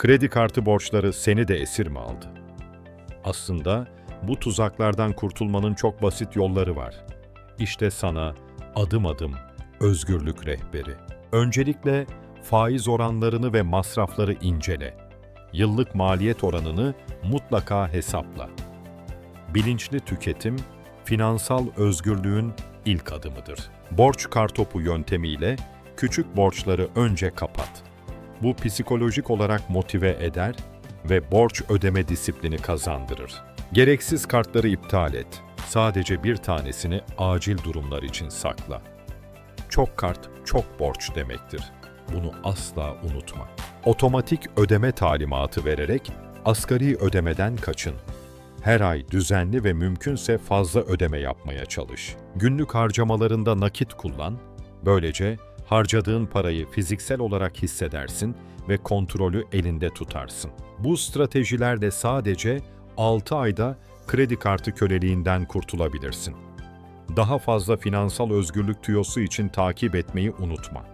Kredi kartı borçları seni de esir mi aldı? Aslında bu tuzaklardan kurtulmanın çok basit yolları var. İşte sana adım adım özgürlük rehberi. Öncelikle faiz oranlarını ve masrafları incele. Yıllık maliyet oranını mutlaka hesapla. Bilinçli tüketim, finansal özgürlüğün ilk adımıdır. Borç kartopu yöntemiyle küçük borçları önce kapat. Bu psikolojik olarak motive eder ve borç ödeme disiplini kazandırır. Gereksiz kartları iptal et. Sadece bir tanesini acil durumlar için sakla. Çok kart, çok borç demektir. Bunu asla unutma. Otomatik ödeme talimatı vererek asgari ödemeden kaçın. Her ay düzenli ve mümkünse fazla ödeme yapmaya çalış. Günlük harcamalarında nakit kullan. Böylece harcadığın parayı fiziksel olarak hissedersin ve kontrolü elinde tutarsın. Bu stratejilerle sadece 6 ayda kredi kartı köleliğinden kurtulabilirsin. Daha fazla finansal özgürlük tüyosu için takip etmeyi unutma.